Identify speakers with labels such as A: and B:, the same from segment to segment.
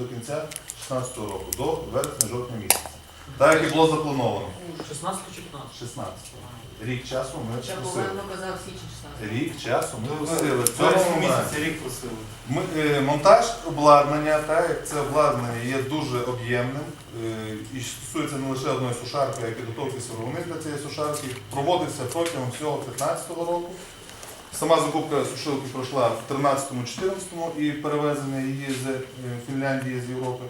A: до кінця 2016 року, до вересня-жовтня місяця. Так як і було заплановано.
B: 16 чи 15?
A: 16. Рік часу ми
C: Ще
A: просили.
C: Олено казав січень 16.
A: Рік часу ми просили. В
D: В
A: цьому
D: місяці рік просили.
A: Ми, е, монтаж обладнання, так як це обладнання є дуже об'ємним е, і стосується не лише одної сушарки, а й підготовки сировини для цієї сушарки, проводився протягом всього 2015 року. Сама закупка сушилки пройшла в 13-14 і перевезення її з е, Фінляндії з Європи.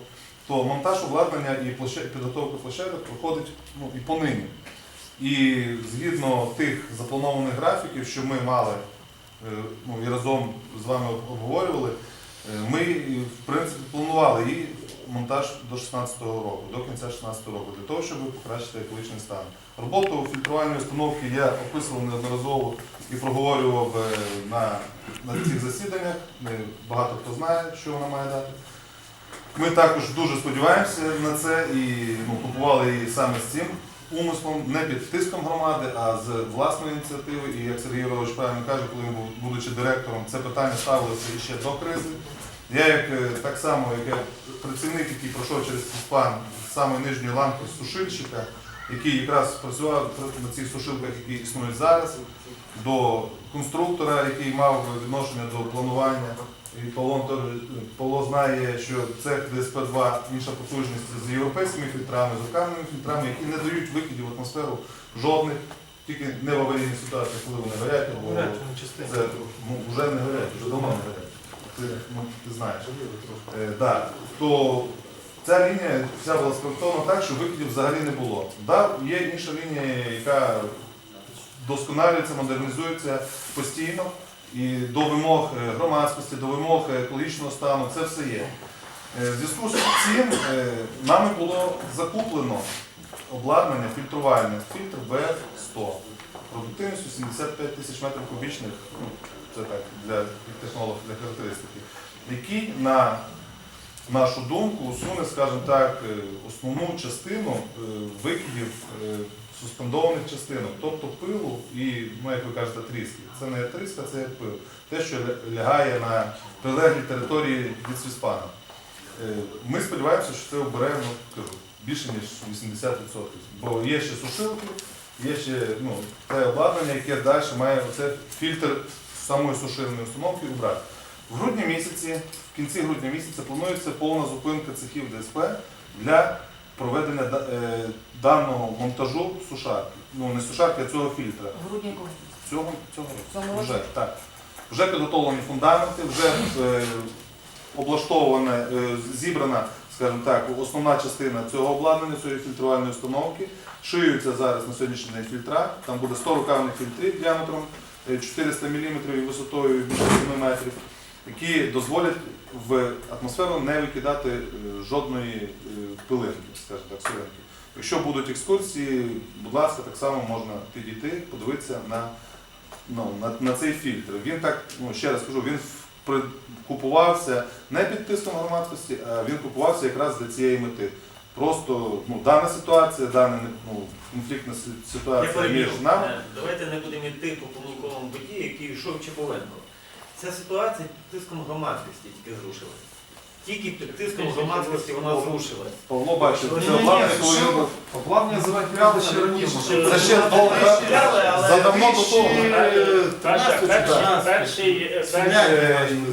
A: То монтаж обладнання і підготовка площадок проходить ну, і понині. І згідно тих запланованих графіків, що ми мали е, ну, і разом з вами обговорювали, е, ми в принципі планували її монтаж до 16-го року, до кінця 16 року, для того, щоб покращити екологічний стан. Роботу фільтрувальної установки я описував неодноразово і проговорював е, на, на цих засіданнях. Багато хто знає, що вона має дати. Ми також дуже сподіваємося на це і ну, купували її саме з цим умислом, не під тиском громади, а з власної ініціативи. І як Сергій Єврович правильно каже, коли він був будучи директором, це питання ставилося ще до кризи. Я як е, так само, як я працівник, який пройшов через спан з самої нижньої ланки сушильщика, який якраз працював на цих сушилках, які існують зараз, до конструктора, який мав відношення до планування. І Павло, Павло знає, що цех ДСП-2 інша потужність з європейськими фільтрами, з окремими фільтрами, які не дають викидів в атмосферу жодних, тільки не в аварійній ситуації, коли вони горять, або це ну, вже не горять, вже давно не горять. Ти, ти знаєш. Е, да. То ця лінія вся була спроектована так, що викидів взагалі не було. Да, є інша лінія, яка досконалюється, модернізується постійно. І до вимог е, громадськості, до вимог екологічного стану, це все є. Е, В зв'язку з цим е, нами було закуплено обладнання фільтрувальне, фільтр БФ-100, продуктивністю 75 тисяч метрів кубічних, це так, для технологів, для характеристики, який на нашу думку усуне, скажімо так, е, основну частину е, викидів е, суспендованих частинок, тобто пилу і, ну, як ви кажете, тріски. Це не тріска, це пил. Те, що лягає на прилеглій території від свіспана. Ми сподіваємося, що це обере ну, більше ніж 80%. Бо є ще сушилки, є ще ну, те обладнання, яке далі має оце фільтр самої сушильної установки убрати. В грудні місяці, в кінці грудня місяця планується повна зупинка цехів ДСП для проведення е, даного монтажу сушарки. Ну не сушарки, а цього фільтра.
C: Грудня якого?
A: Цього, цього року. Вже, так. Вже підготовлені фундаменти, вже е, облаштована, е, зібрана, скажімо так, основна частина цього обладнання, цієї фільтрувальної установки. Шиються зараз на сьогоднішній день фільтра. Там буде 100 рукавних фільтрів діаметром е, 400 мм і висотою більше 7 метрів, які дозволять в атмосферу не викидати е, жодної е, пилинки, скажімо так, соринки. Якщо будуть екскурсії, будь ласка, так само можна підійти, подивитися на, ну, на, на цей фільтр. Він так, ну ще раз кажу, він купувався не під тиском громадськості, а він купувався якраз для цієї мети. Просто ну, дана ситуація, дана ну, конфліктна ситуація між нами.
B: Е, Давайте не будемо йти по помилковому воді, який йшов Чеповенко. Ця ситуація під тиском громадськості тільки зрушилась. Тільки під тиском громадськості вона зрушилась.
A: Павло бачив, це обладнання, коли він був-
D: ще раніше.
A: Це ще довго задавно до того.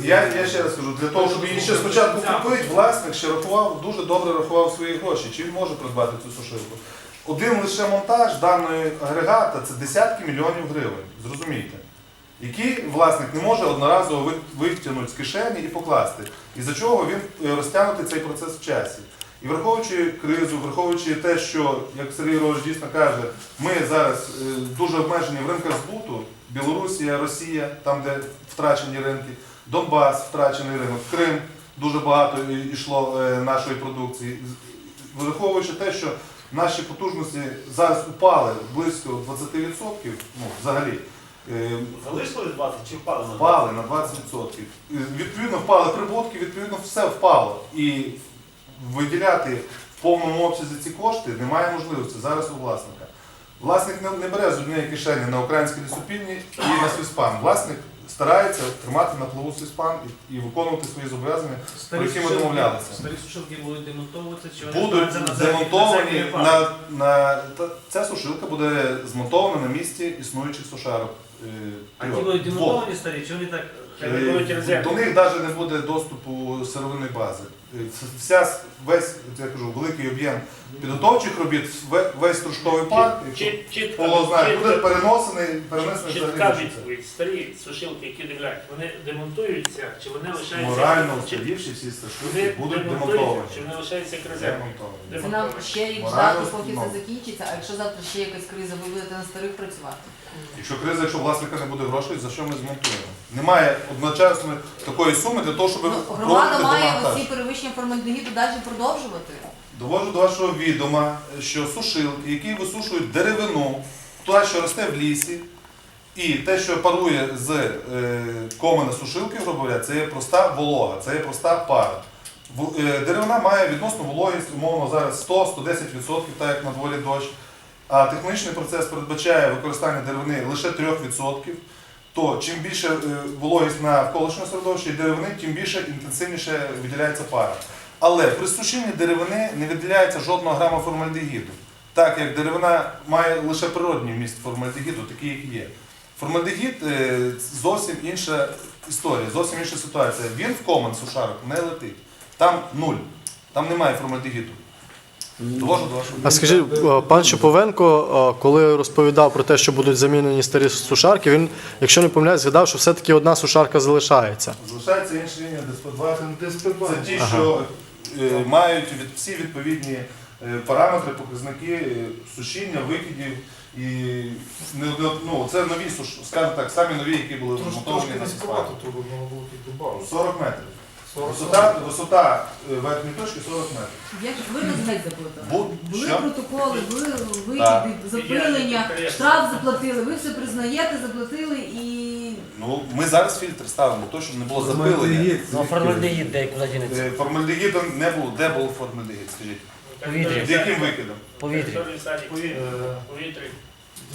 A: Я ще раз кажу, для того, щоб її ще спочатку купити, власник ще рахував, дуже добре рахував свої гроші, чи він може придбати цю сушилку. Один лише монтаж даної агрегата це десятки мільйонів гривень, зрозумійте. Які власник не може одноразово витягнути з кишені і покласти. І за чого він е, розтягнути цей процес в часі. І враховуючи кризу, враховуючи те, що, як Сергій Рович дійсно каже, ми зараз е, дуже обмежені в ринках збуту, Білорусія, Росія, там, де втрачені ринки, Донбас, втрачений ринок, Крим, дуже багато йшло е, нашої продукції. Враховуючи те, що наші потужності зараз упали близько 20%, ну, взагалі. Е,
B: Залишилось 20 чи впали на 20?
A: Впали на 20%. Відповідно, впали прибутки, відповідно, все впало. І виділяти в повному обсязі ці кошти немає можливості зараз у власника. Власник не, не бере з однієї кишені на українські лісопільні і на свіспан. Власник старається тримати на плаву свій спан і, і виконувати свої зобов'язання. Про які ми домовлялися.
E: Старі сушилки будуть демонтовуватися, чи вони
A: Будуть
E: стануться на
A: демонтовані
E: землі
A: на, на та- ця сушилка буде змонтована на місці існуючих сушарок. Е,
E: А ті будуть демонтовані старі, чи вони так хай
A: Е? До них навіть не буде доступу сировинної бази. Е, Вся весь я кажу, великий об'єм підготовчих робіт, весь стружковий парк, якщо Павло знає, буде переносений, перенесений
E: Чітка
A: взагалі.
E: відповідь. Старі сушилки, які дивляють, вони демонтуються, чи вони лишаються?
A: Морально устарівші всі стежки будуть демонтовані.
E: чи вони лишаються як?
A: Демонтовані.
C: Це нам ще рік ждати, поки
A: ну.
C: все закінчиться, а якщо завтра ще якась криза, ви будете на старих працювати.
A: Якщо криза, якщо власника не буде грошей, за що ми змонтуємо? Немає одночасно такої суми для того, щоб
C: Ну,
A: проводити
C: громада має оці перевищення формальдегіду далі продовжувати.
A: Довожу до вашого відома, що сушилки, які висушують деревину, те, що росте в лісі, і те, що парує з е, комина сушилки, грубо говоря, це є проста волога, це є проста пара. В- е, Деревина має відносну вологість, умовно зараз 100-110%, так як на дворі дощ. А технічний процес передбачає використання деревини лише 3%, то чим більше е, вологість на навколишньому середовищі деревини, тим більше інтенсивніше виділяється пара. Але при сушінні деревини не виділяється жодного грама формальдегіду. Так як деревина має лише природній вміст формальдегіду, такий, як є. Формальдегід е, зовсім інша історія, зовсім інша ситуація. Він в комен сушарок не летить. Там нуль. Там немає формальдегіду.
F: А скажіть, е, пан Шиповенко, е, коли розповідав про те, що будуть замінені старі сушарки, він, якщо не помиляюсь, згадав, що все-таки одна сушарка залишається.
A: Залишається інша лінія ДСП-2.
D: ДСП-2.
A: Це ті, що е, мають від, всі відповідні е, параметри, показники е, сушіння, викидів. І не, не- ну, це нові суш, скажімо так, самі нові, які були
D: Трошки,
A: змонтовані
D: трошки
A: на сушарку.
D: то воно було тут добавити.
A: 40 метрів.
D: 40
A: Висота, висота е, верхньої точки 40 метрів.
C: Як ж ви розгеть заплатили?
A: Бу-
C: Були
A: що?
C: протоколи, були
A: Так.
C: викиди, запилення, штраф заплатили, ви все признаєте, заплатили і
A: Ну, ми зараз фільтр ставимо, то, щоб не було запилення.
G: Ну, формальдегід де куди дінеться?
A: Е, Формальдегіду не було. Де був формальдегід, скажіть?
G: Повітря.
A: З яким викидом?
G: Повітря.
E: Території
D: Е,
E: повітря.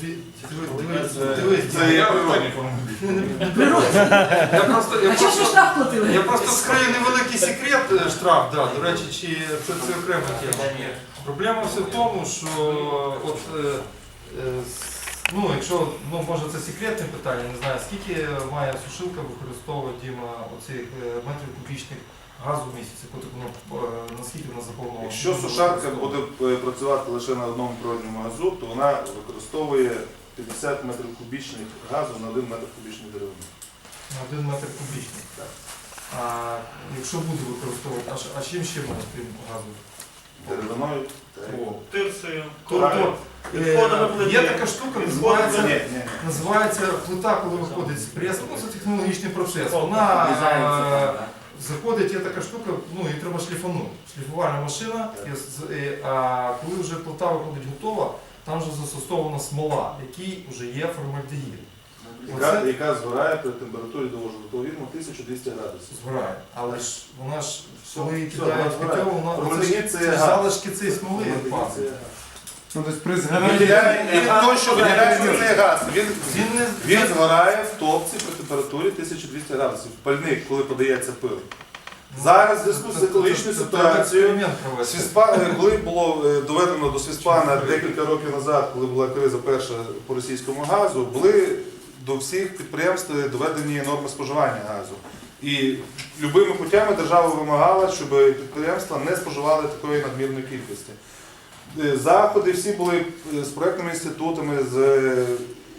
D: Дивись, дивись,
A: це
D: я-
A: природній формальдегід.
D: Я просто, я
C: а чого ж ви
D: просто,
C: штраф платили?
D: я просто скрию невеликий секрет е, штраф, да, до речі, чи це, це окрема тема. Проблема все в тому, що от, е, е, с- ну, якщо, ну, може це секретне питання, не знаю, скільки має сушилка використовувати Діма оцих е, метрів кубічних газу в місяць, яку воно, е, наскільки вона заповнила?
A: Якщо сушарка буде е, працювати лише на одному природньому газу, то вона використовує 50 метрів кубічних газу на 1 метр кубічної деревини.
D: На один метр кубічний.
A: Так.
D: А якщо буде використовувати, а, ш- а чим ще можна крім газу?
A: Деревиною.
D: О.
B: Тирсою,
D: Тобто
B: Відходами
D: е,
B: плити.
D: є така штука, називається,
A: ні, ні.
D: називається плита, коли виходить з преса. Ну, це технологічний процес. Вона е, заходить, є така штука, ну її треба шліфанути. Шліфувальна машина, і е, а коли вже плита виходить готова, там вже застосована смола, який вже є формальдегід.
A: Яка, яка згорає при температурі довожу до відомо 1200 градусів.
D: Згорає. Але ж вона ж коли її кидають в котел, вона це,
A: це
D: це залишки цієї смоли падають.
H: Ну, тобто при
A: Він
H: згоранні
A: Він той, що виділяється цей газ. Він,
D: Він не
A: він згорає в топці при температурі 1200 градусів. Пальник, коли подається пил. Зараз в зв'язку з екологічною
D: це треба
A: ситуацією. Свіспа, е, коли було е, доведено до Свіспана декілька років назад, коли була криза перша по російському газу, були до всіх підприємств доведені норми споживання газу. І любими путями держава вимагала, щоб підприємства не споживали такої надмірної кількості. Е, Заходи всі були е, з проектними інститутами, з е,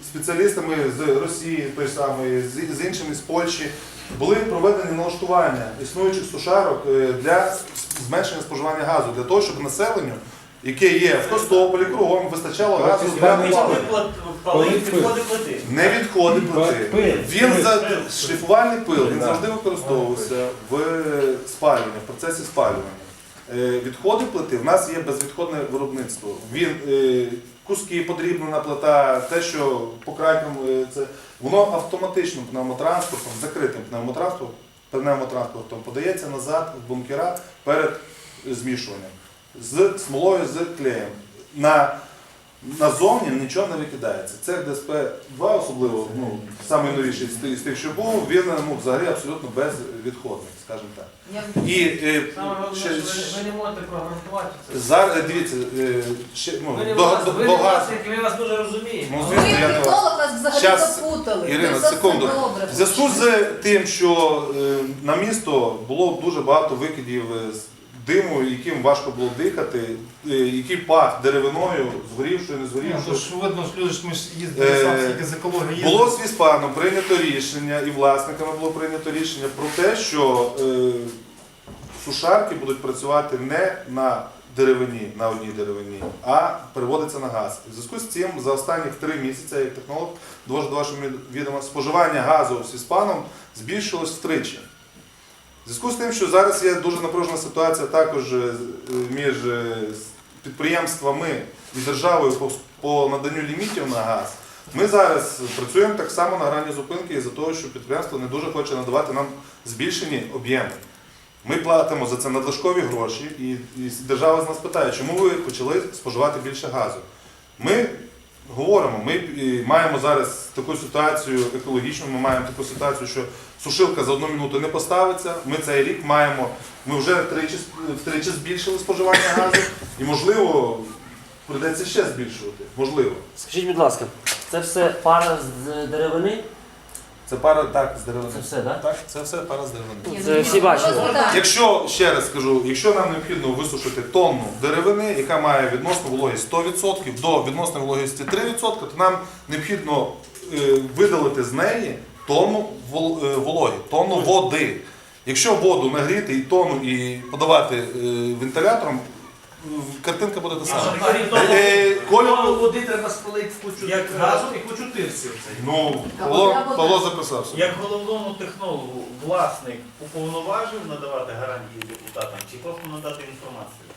A: спеціалістами з Росії, той самої, з, з іншими з Польщі. Були проведені налаштування існуючих сушарок для зменшення споживання газу, для того, щоб населенню, яке є в Костополі, кругом, вистачало газу для
B: відходи плити.
A: Не відходи плити. Він за шліфувальний пил, він завжди використовувався в спалюванні, в процесі спалювання. Е, Відходи плити в нас є безвідходне виробництво. Він е, куски подрібнена плита, те, що по крайньому е, це воно автоматичним пневмотранспортом, закритим пневмотранспортом, пневмотранспортом подається назад в бункера перед змішуванням з смолою з клеєм. На назовні нічого не викидається. Цех ДСП-2 особливо, ну, найновіший з тих- з тих, що був, він ну, взагалі абсолютно безвідходний, скажімо так. І е,
H: Саме головне,
A: ще,
H: що ви, ви не можете програмувати це.
A: зараз, дивіться, е, ще, ну,
H: Ви не
A: до,
H: власник,
A: до,
H: ви
A: до
H: власник, ми вас дуже розуміємо.
A: Ну,
C: Ви
A: звісно, я вас.
C: вас взагалі
A: Щас,
C: запутали.
A: Ірина,
C: Це все
A: секунду.
C: добре.
A: В зв'язку з тим, що е, на місто було дуже багато викидів е, з диму, яким важко було дихати, е, який пах деревиною, згорівшою, не згорівшою.
D: то ж видно, що люди ж ми ж їздили
A: Е,
D: сам, скільки з екології їздили.
A: Було з Віспаном прийнято рішення, і власниками було прийнято рішення про те, що е, сушарки будуть працювати не на деревині, на одній деревині, а переводиться на газ. У зв'язку з цим за останні три місяці, як технолог, довожу до вашого відома, споживання газу з Віспаном збільшилось втричі. Зв'язку з тим, що зараз є дуже напружена ситуація також е, між е, підприємствами і державою по, наданню лімітів на газ, ми зараз працюємо так само на грані зупинки із-за того, що підприємство не дуже хоче надавати нам збільшені об'єми. Ми платимо за це надлишкові гроші, і держава з нас питає, чому ви почали споживати більше газу. Ми говоримо, ми маємо зараз таку ситуацію екологічну, ми маємо таку ситуацію, що сушилка за одну минуту не поставиться. Ми цей рік маємо, ми вже втричі, втричі збільшили споживання газу, і можливо прийдеться ще збільшувати. Можливо.
G: Скажіть, будь ласка, це все пара з деревини?
A: Це пара так з деревини.
G: Це все, так?
A: Так, це все пара з деревини.
G: Це
C: ну,
G: всі бачили.
A: Якщо ще раз скажу, якщо нам необхідно висушити тонну деревини, яка має відносну вологість 100% до відносної вологості 3%, то нам необхідно е, видалити з неї тонну вол- е, вологи, тонну води. Якщо воду нагріти і тонну і подавати е, вентилятором, картинка буде та сама. Е,
H: Кольору води треба спалити кучу
B: Як
H: газу і кучу тирсів.
A: ну, Павло. Павло записався.
B: Як головному технологу власник уповноважив надавати гарантії депутатам чи просто надати інформацію?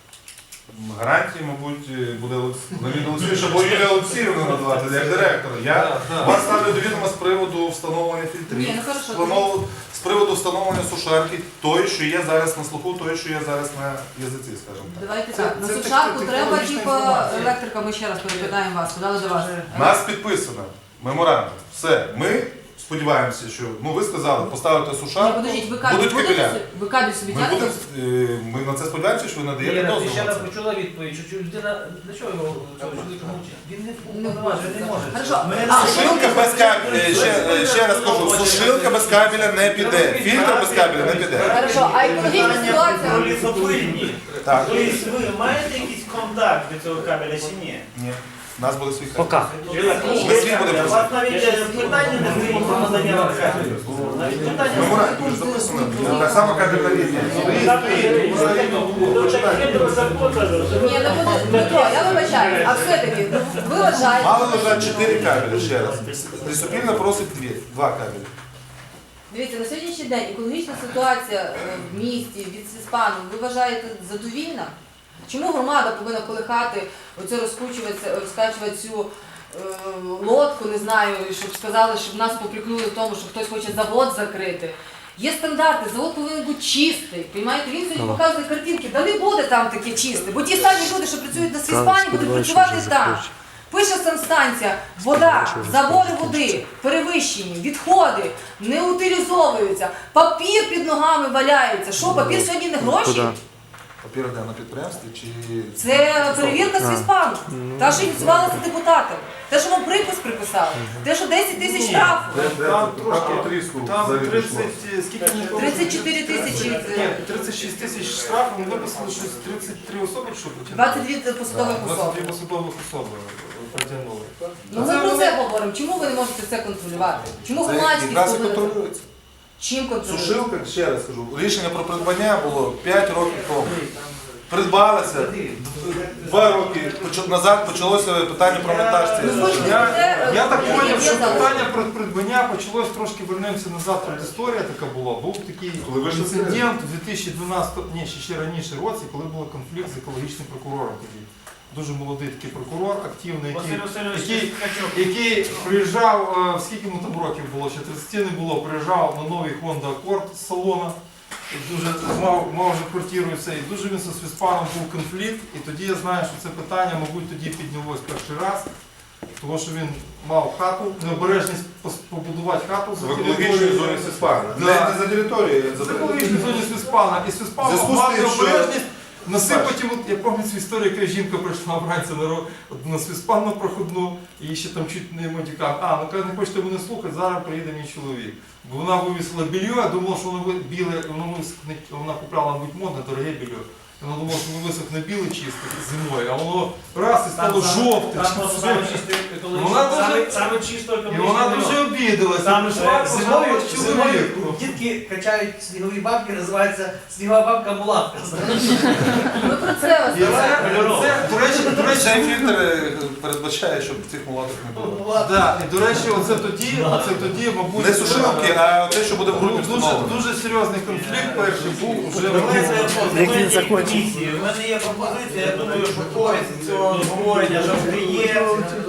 A: Гарантії, мабуть, буде Леонід Олексійович або Юлія Олексіївна надавати як директор. Я вас ставлю до відома з приводу встановлення фільтрів,
C: Ні, ну хорошо,
A: з встанов- з приводу встановлення сушарки, той, що є зараз на слуху, той, що є зараз на язиці, скажімо так.
C: Давайте
A: Це-
C: так. На
A: це
C: сушарку
A: тех-
C: треба,
A: технологічна
C: типу,
A: інформація.
C: електрика, ми ще раз перепитаємо вас, подали до вас.
A: Нас підписано меморандум. Все, ми сподіваємося, що ну ви сказали, поставити
C: Ні,
A: сушарку,
C: подождіть, ви кабель
A: будуть
C: будете
A: кабеля.
C: собі- ви кабель собі
A: Ми,
C: тягнете?
A: будемо, е, ми на це сподіваємося, що ви надаєте
H: Іра, ти
A: дозвіл.
H: ще
A: на
H: раз
A: це.
H: почула відповідь, що людина, для чого його цього чоловіка мовчить? Він не
C: Не
H: не може.
C: Хорошо.
H: Ми
C: А,
A: Сушилка без кабеля, ще, е, ще раз кажу, сушилка без кабеля не піде, фільтр без кабеля не піде.
C: Хорошо, а екологічна
B: Про лісопильні.
A: Так.
B: Тобто ви маєте якийсь контакт до цього кабеля чи ні?
A: Ні, у нас буде свій кабель.
G: Пока.
A: Ми свій будемо
B: вас навіть питання не стоїть про надання вам. Навіть питання не
A: Меморандум записано. Так само лінія.
C: Ні, не буде. Дмитро, я вибачаю. А все-таки, ну, ви вважаєте...
A: Мали лежать чотири кабелі ще раз. Лісопільна просить дві, два кабелі.
C: Дивіться, на сьогоднішній день екологічна ситуація е, в місті від Сіспану, ви вважаєте задовільна? Чому громада повинна колихати, оце розкручувати, розкачувати цю е, лодку, не знаю, щоб сказали, щоб нас попрекнули в тому, що хтось хоче завод закрити. Є стандарти, завод повинен бути чистий. Понимаєте? Він сьогодні показує картинки, да не буде там таке чисте, бо ті самі люди, що працюють на Сіспані, будуть працювати там. Пише санстанція, вода, забори води, перевищені, відходи, не утилізовуються, папір під ногами валяється. Що, папір сьогодні не гроші?
A: Де на підприємстві чи
C: Це перевірка свіспану. Та, що ініціювалася депутатом. Те, що вам припис приписали. Те, що 10 тисяч штрафу.
D: Там трошки,
A: тріску
D: там 30, е, скільки мені помню?
C: 34 тисячі.
D: Ні, 36 тисяч штрафу, ми виписали щось 33 особи, що потягнули?
C: 22 посадових особи.
D: 22 посадових особи притягнули.
C: Ну ми про це говоримо. Чому ви не можете це контролювати? Чому
A: це
C: громадськість
A: контролюється.
C: Чим контролювати?
A: Сушилка, ще раз кажу, рішення про придбання було 5 років тому. Придбалися, два роки поч- назад почалося питання про монтаж
C: Ну,
A: цієї
C: ви
A: сушилки.
D: Я, я так зрозумів, що питання про придбання почалось трошки вернемося назад. Тут історія така була. Був такий
A: Коли ви ж
D: інцидент у 2012, ні, ще, ще раніше році, коли був конфлікт з екологічним прокурором тоді. Дуже молодий такий прокурор, активний, який, який, який приїжджав, е, скільки йому там років було, ще 30 не було, приїжджав на новий Honda Accord з салона. і дуже мав, мав вже квартиру і все, і дуже він з Віспаном був конфлікт, і тоді я знаю, що це питання, мабуть, тоді піднялось перший раз, тому що він мав хату, необережність пос- побудувати хату
A: В
D: за
A: екологічній
D: територією.
A: зоні Сіспана.
D: Да.
A: Не, не за територією, за
D: Це екологічній зоні Свіспана. І Свіспан
A: Зв'язку з
D: мав
A: тим, що-
D: необережність насипати от я пам'ятаю цю історію, яка жінка прийшла вранці на, на Свіспанну проходну, і ще там чуть не матюкав. А, ну каже, не хочете мене слухати, зараз приїде мій чоловік. Бо вона вивісила білье, я думала, що воно біле, воно вона купляла, мабуть, модне, дороге білье. Що воно висохне біле чисто зимою, а воно раз і стало жовте.
H: Там просто саме чисто
D: Вона
H: екологічно.
D: дуже-
H: Саме, саме чисто
D: І
H: екологічно.
D: вона дуже обідалася.
H: Там е, зимою, зимою дітки качають снігові бабки, називається снігова бабка булавка.
C: Ми про це
D: І це, це, до речі, до речі,
A: Цей фільтр е, передбачає, щоб цих мулаток не було.
D: Да, і до речі, оце тоді, оце тоді, мабуть,
A: Не сушилки, а те, що буде в
D: ну,
A: грудні
D: дуже,
A: встановлено.
D: дуже серйозний конфлікт перший був уже
B: Давайте
D: в
B: земельній комісії. У мене є пропозиція, я думаю, що користь цього обговорення завжди є.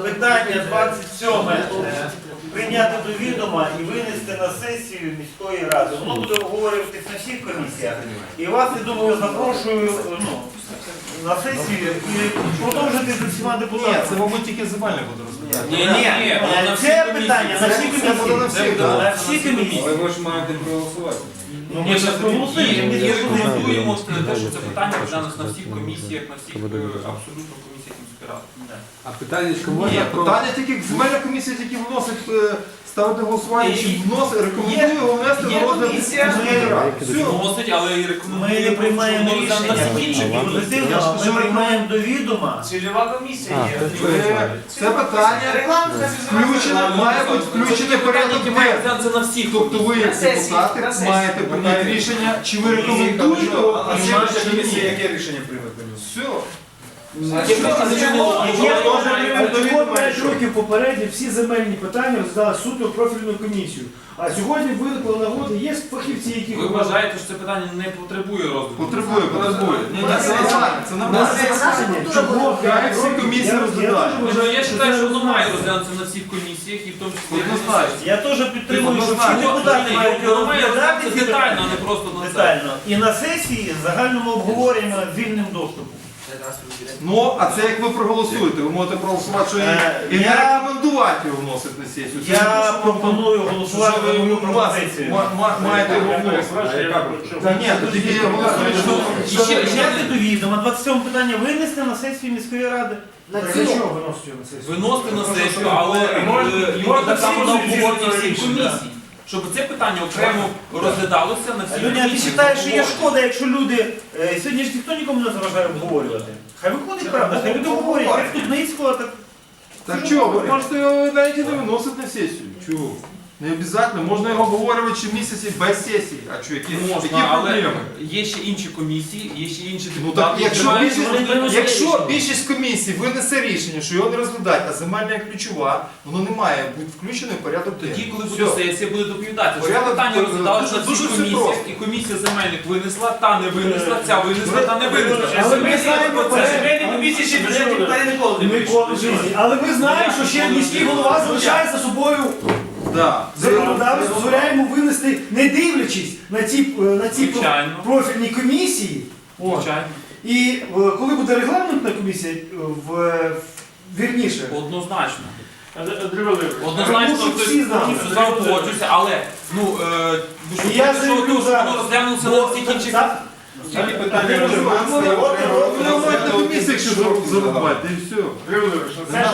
B: Питання 27 е, прийняти до відома і винести на сесію міської ради. Воно буде обговорюватись на всіх комісіях. І вас, я думаю, запрошую ну, на сесії і продовжити з усіма
D: Ні,
B: депутатами.
D: це, мабуть, тільки земельне буде розглядати.
B: Ні, ні, ні. це питання на всі
D: Це буде на
B: комісії. На всі комісії.
I: ви ж маєте проголосувати.
B: Ну, ми зараз проголосуємо.
I: І рекомендуємо те, що це питання розглянути на всіх комісіях, на всіх е, абсолютно комісіях А питання
D: Ні, питання тільки земельна комісія тільки вносить е, ставити голосування, чи вносить, рекомендує його внести
B: є
D: на розгляд
B: комісія,
D: міської ради. Все.
I: Вносить, але і
B: Ми
I: рекомендує.
B: не приймаємо
I: щоб воно розглянути на
B: рішення
I: інших
B: позитивно, ми приймаємо до відома.
H: Цільова комісія є.
D: Це питання включено, має бути включене в порядок денний.
I: розглянутися на всіх
D: Тобто ви, як
H: На
D: депутати,
H: сесії.
D: маєте прийняти рішення, чи ви рекомендуєте його прийняти, чи ні.
I: яке рішення прийме?
D: Все.
J: Чого 5 років попередньо всі земельні питання роздали суто профільну комісію. А сьогодні виникла нагода, є фахівці, які
I: Ви вважаєте, що це питання не потребує розгляду?
D: Потребує, потребує. Це нормально.
J: Чого
D: комісії
J: Я-
I: Ну,
J: вважаю,
I: що воно має розглянутися на всіх комісіях і в тому числі.
B: Я теж підтримую, що всі депутати мають
I: Воно має
B: розглядати
I: детально, а не просто на це.
B: детально. І на сесії загальному обговорюємо вільним доступом.
D: Ну, а це як ви проголосуєте, ви можете проголосувати, що і,
B: Е,
D: і не
B: я-
D: рекомендувати його вносити на сесію. Це
B: Я пропоную голосувати за мою пропозицію.
D: ма- ма- маєте його вносити. Та ні, тоді я голосую,
B: І
D: що...
B: ще до відома 27 питання винести на сесію міської ради.
I: Виносити на сесію, але е, його так само на обговорення всіх комісій. Щоб це питання окремо розглядалося на всіх
B: Людня, ти
I: комісіях.
B: вважаєш, що є шкода, якщо люди. е, Сьогодні ж ніхто нікому не заважає обговорювати. Хай виходить правда, хай люди говорять, як тут низько, так.
D: Так чого, ви можете його навіть і не виносити на сесію. Чого? Не обов'язково, можна його обговорювати ще місяці без сесії. А що, які, які
I: Можна, але
D: проблеми?
I: є ще інші комісії, є ще інші
D: Ну
I: депутати.
D: так, якщо
I: які
D: більшість,
I: мають- вони
D: якщо більшість комісій винесе рішення, що його не розглядають, а земельна як ключова, воно не має бути включено в порядок
I: Тоді,
D: денний.
I: коли
D: Все.
I: буде сесія, буде доповідатися. що
D: Порядок
I: питання
D: дуже-
I: розглядалося на
D: дуже
I: всіх
D: все
I: комісіях,
D: просто.
I: і комісія земельних винесла, та не винесла, ця винесла, та не винесла.
J: Але ми знаємо
H: Це
J: про
H: земельні комісії ще бюджетні питання ніколи не
J: Ніколи в
H: вирішують.
J: житті. Але ми знаємо, що ще міський голова залишає за собою
D: Да.
J: законодавець, дозволяє йому винести, не дивлячись на ці, е, на ці
I: Звичайно.
J: профільні комісії.
I: Звичайно.
J: І е, коли буде регламентна комісія, е, в, е, вірніше,
I: Однозначно.
H: Андрій
I: Однозначно,
J: Тому що
I: хтось
J: всі знали.
I: повністю за але ну е, ви
J: І я
I: що
J: заявлю зараз.
I: воно на всіх інших.
J: За-
A: Тільки питання
D: Ви можете на комісіях ще зарубати, і все.
E: Це ж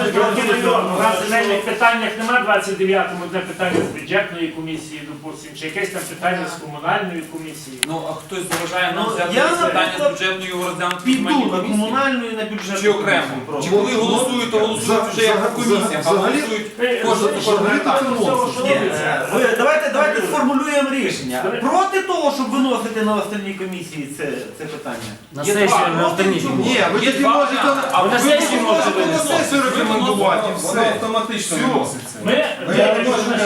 E: невідомо. У нас в земельних питаннях немає 29-му одне питання з бюджетної комісії, допустимо, чи якесь там питання з комунальної комісії.
I: Ну, а хтось заважає нам
B: Ну,
I: взяти
B: я,
I: питання з
B: наприклад,
I: бюджетної його розглянути
B: Піду на комунальну і на бюджетну.
I: Чи окремо? Чи коли голосують, то голосують вже як на комісіях, а
D: Взагалі-
I: голосують кожен
E: розумієте,
I: кожен
B: Ні, е, ви, давайте, давайте сформулюємо рішення. Проти того, щоб виносити на остальні комісії це, це питання.
G: На
I: Є
G: сесію,
I: два.
G: на альтернативу.
D: Ні, ви
I: Є два
D: можете
I: варіанти.
D: а
I: ви на сесію
D: можете на сесію рекомендувати. і
A: Воно
D: Все.
A: автоматично виноситься.
E: Ми,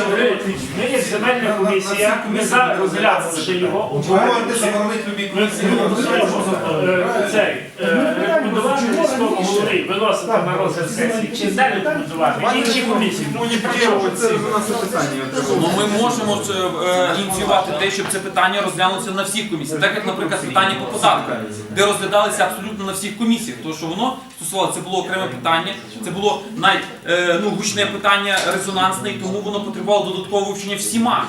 E: говорити, ми як земельна комісія, ми зараз розглянувши його,
A: Ви говорите, заборонити любі
E: ми
A: комісії.
E: е, цей, е, рекомендували міському голові виносити на розгляд сесії, чи не рекомендувати, інші комісії.
I: Ну ми можемо ж, е, ініціювати те, щоб це питання розглянутося на всіх комісіях. Так як, наприклад, питання по податках, де розглядалися абсолютно на всіх комісіях. Тому що воно стосувалося, це було окреме питання, це було най, е, ну, гучне питання, резонансне, і тому воно потребувало додаткового вивчення всіма.